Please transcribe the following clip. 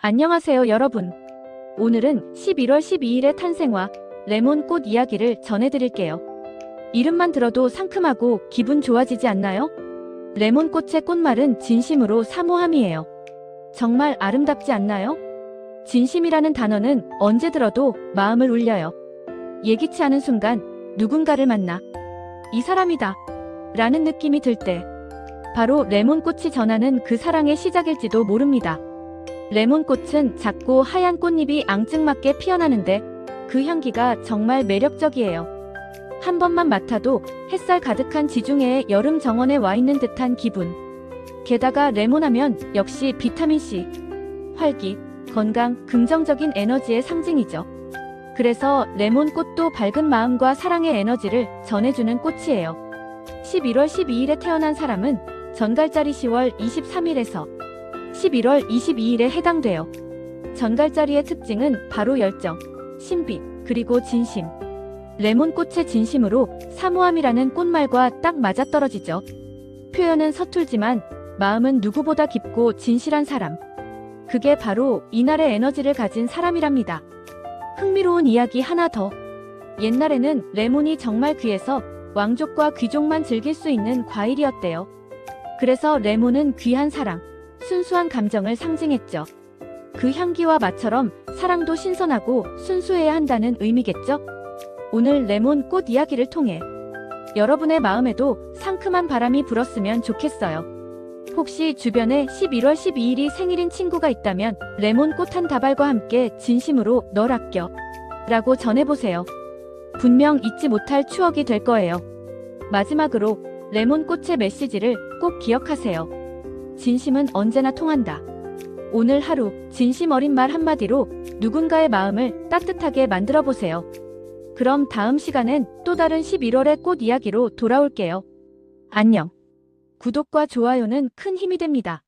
안녕하세요, 여러분. 오늘은 11월 12일의 탄생화 레몬꽃 이야기를 전해드릴게요. 이름만 들어도 상큼하고 기분 좋아지지 않나요? 레몬꽃의 꽃말은 진심으로 사모함이에요. 정말 아름답지 않나요? 진심이라는 단어는 언제 들어도 마음을 울려요. 예기치 않은 순간 누군가를 만나 이 사람이다 라는 느낌이 들 때 바로 레몬꽃이 전하는 그 사랑의 시작일지도 모릅니다. 레몬꽃은 작고 하얀 꽃잎이 앙증맞게 피어나는데 그 향기가 정말 매력적이에요. 한 번만 맡아도 햇살 가득한 지중해의 여름 정원에 와 있는 듯한 기분. 게다가 레몬하면 역시 비타민C, 활기, 건강, 긍정적인 에너지의 상징이죠. 그래서 레몬꽃도 밝은 마음과 사랑의 에너지를 전해주는 꽃이에요. 11월 12일에 태어난 사람은 전갈자리 10월 23일에서 11월 22일에 해당돼요. 전갈자리의 특징은 바로 열정, 신비, 그리고 진심. 레몬꽃의 진심으로 사모함이라는 꽃말과 딱 맞아떨어지죠. 표현은 서툴지만 마음은 누구보다 깊고 진실한 사람. 그게 바로 이날의 에너지를 가진 사람이랍니다. 흥미로운 이야기 하나 더. 옛날에는 레몬이 정말 귀해서 왕족과 귀족만 즐길 수 있는 과일이었대요. 그래서 레몬은 귀한 사랑, 순수한 감정을 상징했죠. 그 향기와 맛처럼 사랑도 신선하고 순수해야 한다는 의미겠죠? 오늘 레몬 꽃 이야기를 통해 여러분의 마음에도 상큼한 바람이 불었으면 좋겠어요. 혹시 주변에 11월 12일이 생일인 친구가 있다면 레몬 꽃 한 다발과 함께 진심으로 널 아껴 라고 전해보세요. 분명 잊지 못할 추억이 될 거예요. 마지막으로 레몬 꽃의 메시지를 꼭 기억하세요. 진심은 언제나 통한다. 오늘 하루 진심 어린 말 한마디로 누군가의 마음을 따뜻하게 만들어 보세요. 그럼 다음 시간엔 또 다른 11월의 꽃 이야기로 돌아올게요. 안녕. 구독과 좋아요는 큰 힘이 됩니다.